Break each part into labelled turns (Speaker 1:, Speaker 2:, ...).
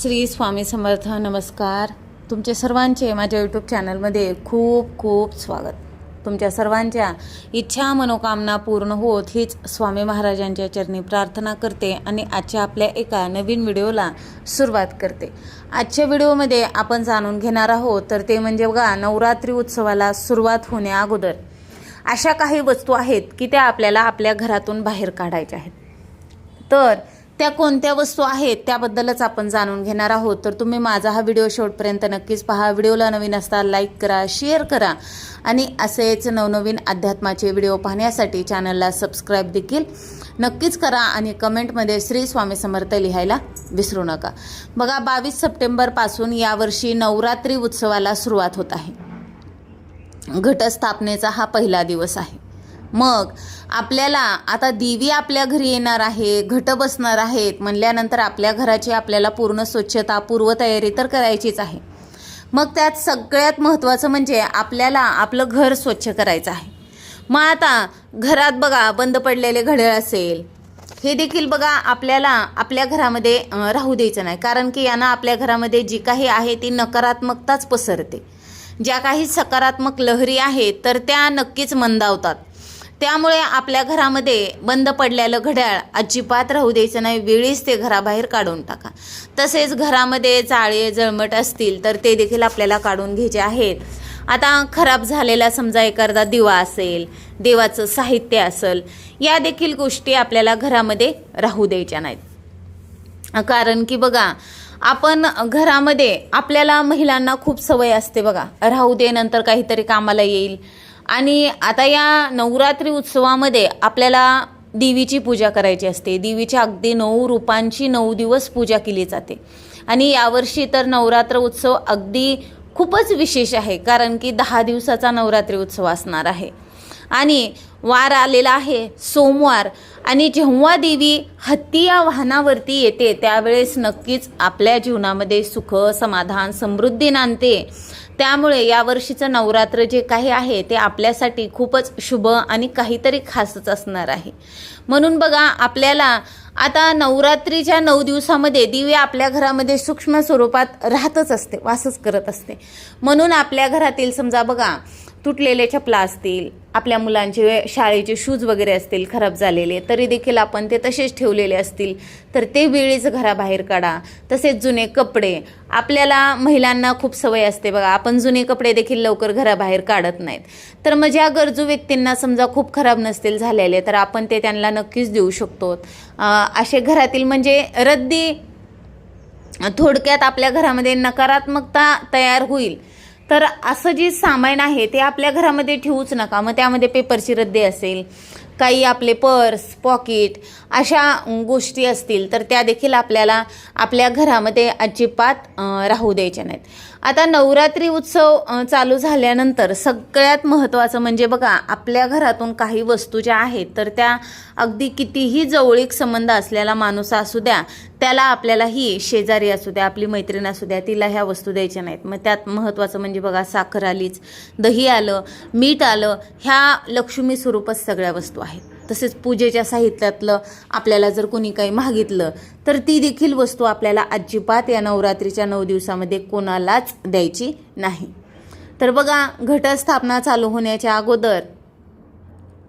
Speaker 1: श्री स्वामी समर्थ नमस्कार. तुमचे सर्वांचे माझ्या यूट्यूब चॅनलमध्ये खूप खूप स्वागत. तुमच्या सर्वांच्या इच्छा मनोकामना पूर्ण होत हीच स्वामी महाराजांच्या चरणी प्रार्थना करते आणि आजच्या आपल्या एका नवीन व्हिडिओला सुरुवात करते. आजच्या व्हिडिओमध्ये आपण जाणून घेणार आहोत तर ते म्हणजे बघा नवरात्री उत्सवाला सुरुवात होण्या अगोदर. अशा काही वस्तू आहेत की त्या आपल्याला आपल्या घरातून बाहेर काढायच्या आहेत. तर त्या कोणत्या वस्तू आहेत त्याबद्दलच आपण जाणून घेणार आहोत. तर तुम्ही माझा हा व्हिडिओ शेवटपर्यंत नक्कीच पहा. व्हिडिओला नवीन असता लाईक करा शेअर करा. आणि असेच नवनवीन अध्यात्माचे व्हिडिओ पाहण्यासाठी चॅनलला सबस्क्राईब देखील नक्कीच करा आणि कमेंटमध्ये श्री स्वामी समर्थ लिहायला विसरू नका. बघा बावीस सप्टेंबरपासून यावर्षी नवरात्री उत्सवाला सुरुवात होत आहे. घटस्थापनेचा हा पहिला दिवस आहे. मग आपल्याला आता देवी आपल्या घरी येणार आहे घट बसणार आहेत म्हणल्यानंतर आपल्या घराची आपल्याला पूर्ण स्वच्छता पूर्वतयारी तर करायचीच आहे. मग त्यात सगळ्यात महत्त्वाचं म्हणजे आपल्याला आपलं घर स्वच्छ करायचं आहे. मग आता घरात बघा बंद पडलेले घड्याळ असेल हे देखील बघा आपल्याला आपल्या घरामध्ये राहू द्यायचं नाही. कारण की यानं आपल्या घरामध्ये जी काही आहे ती नकारात्मकताच पसरते. ज्या काही सकारात्मक लहरी आहेत तर त्या नक्कीच मंदावतात. त्यामुळे आपल्या घरामध्ये बंद पडलेलं घड्याळ अजिबात राहू द्यायचं नाही. वेळीच ते घराबाहेर काढून टाका. तसेच घरामध्ये जाळे जळमट असतील तर ते देखील आपल्याला काढून घ्यायचे आहेत. आता खराब झालेला समजा एखादा दिवा असेल देवाचं साहित्य असेल या देखील गोष्टी आपल्याला घरामध्ये राहू द्यायच्या नाहीत. कारण की बघा आपण घरामध्ये आपल्याला महिलांना खूप सवय असते बघा. राहू दे नंतर काहीतरी कामाला येईल. आणि आता या नवरात्री उत्सवामध्ये आपल्याला देवीची पूजा करायची असते. देवीच्या अगदी नऊ रूपांची नऊ दिवस पूजा केली जाते. आणि यावर्षी तर नवरात्र उत्सव अगदी खूपच विशेष आहे. कारण की दहा दिवसाचा नवरात्री उत्सव असणार आहे. आणि वार आलेला आहे सोमवार. आणि जेव्हा देवी हत्ती या वाहनावरती येते त्यावेळेस नक्कीच आपल्या जीवनामध्ये सुख समाधान समृद्धी नांदते. त्यामुळे यावर्षीचं नवरात्र जे काही आहे ते आपल्यासाठी खूपच शुभ आणि काहीतरी खासच असणार आहे. म्हणून बघा आपल्याला आता नवरात्रीच्या नऊ दिवसामध्ये दिवे आपल्या घरामध्ये सूक्ष्म स्वरूपात राहतच असते वासच करत असते. म्हणून आपल्या घरातील समजा बघा तुटलेले चपला असतील आपल्या मुलांचे शाळेचे शूज वगैरे असतील खराब झालेले तरी देखील आपण ते तसेच ठेवलेले असतील. तर ते वेळीच घराबाहेर काढा. तसेच जुने कपडे. आपल्याला महिलांना खूप सवय असते बघा आपण जुने कपडे देखील लवकर घराबाहेर काढत नाहीत. तर मग ज्या गरजू व्यक्तींना समजा खूप खराब नसतील झालेले तर आपण ते त्यांना नक्कीच देऊ शकतो. असे घरातील म्हणजे रद्दी थोडक्यात आपल्या घरामध्ये नकारात्मकता तयार होईल. तर असं जे सामान आहे ते आपल्या घरामध्ये ठेवूच नका. मग त्यामध्ये पेपरची रद्दी असेल काही आपले पर्स पॉकेट अशा गोष्टी असतील तर त्या देखील आपल्याला आपल्या घरामध्ये अजिबात राहू द्यायच्या नाहीत. आता नवरात्री उत्सव चालू झाल्यानंतर सगळ्यात महत्त्वाचं म्हणजे बघा आपल्या घरातून काही वस्तू ज्या आहेत तर त्या अगदी कितीही जवळीक संबंध असलेला माणूस असू द्या त्याला आपल्याला ही शेजारी असू द्या आपली मैत्रीण असू द्या तिला ह्या वस्तू द्यायच्या नाहीत. मग त्यात महत्त्वाचं म्हणजे बघा साखर आलीच दही आलं मीठ आलं ह्या लक्ष्मी स्वरूपच सगळ्या वस्तू आहेत. तसेच पूजेच्या साहित्यातलं आपल्याला जर कोणी काही मागितलं तर ती देखील वस्तू आपल्याला अजिबात या नवरात्रीच्या नऊ दिवसामध्ये कोणालाच द्यायची नाही. तर बघा घटस्थापना चालू होण्याच्या अगोदर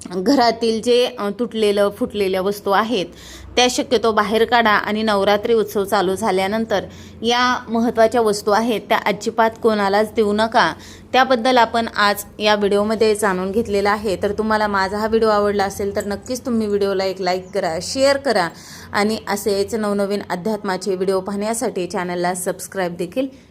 Speaker 1: घरातील जे तुटलेलं फुटलेल्या वस्तू आहेत त्या शक्यतो बाहेर काढा आणि नवरात्री उत्सव चालू झाल्यानंतर या महत्त्वाच्या वस्तू आहेत त्या अजिबात कोणालाच देऊ नका. त्याबद्दल आपण आज या व्हिडिओमध्ये जाणून घेतलेलं आहे. तर तुम्हाला माझा हा व्हिडिओ आवडला असेल तर नक्कीच तुम्ही व्हिडिओला एक लाईक करा शेअर करा आणि असेच नवनवीन अध्यात्माचे व्हिडिओ पाहण्यासाठी चॅनलला सबस्क्राईब देखील